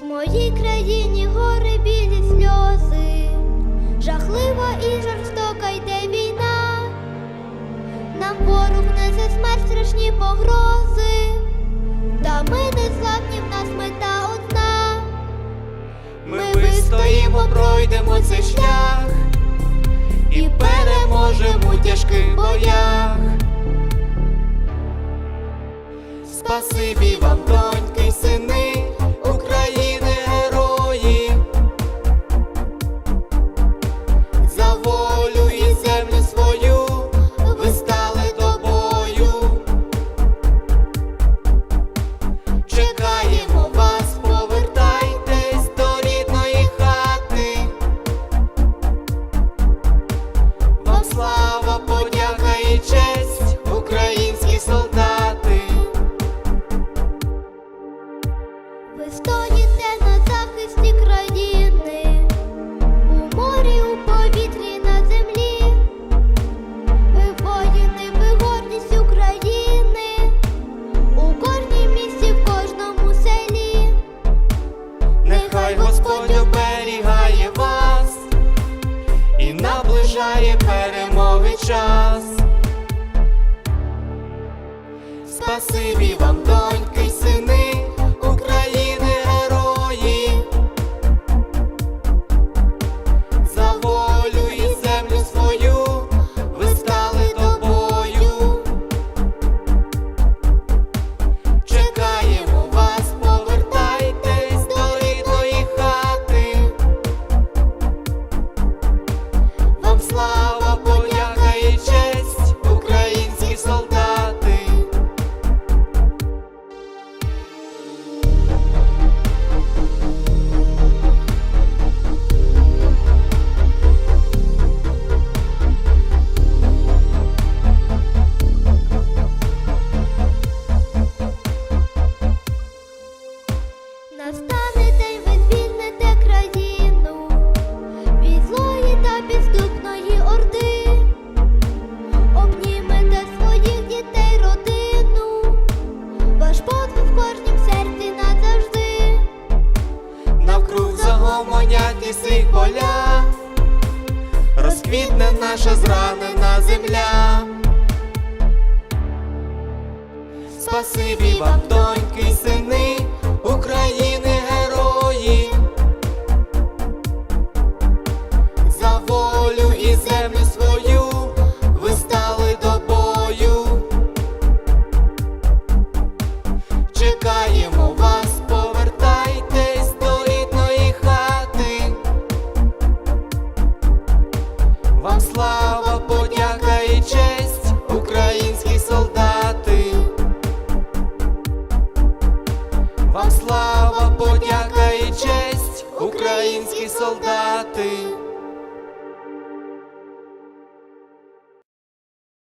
В моїй країні гори білі сльози, жахлива і жорстока йде війна, нам ворог несе смерть страшні погрози, та ми не славні, в нас мета одна. Ми, вистоїмо, пройдемо цей шлях і переможемо тяжких боях. Спасибі вам, доньки, сини. Господь оберігає вас і наближає перемоги час. Спасибі вам, наша зранена земля. Спасибі вам, доньки, сини. українські солдати.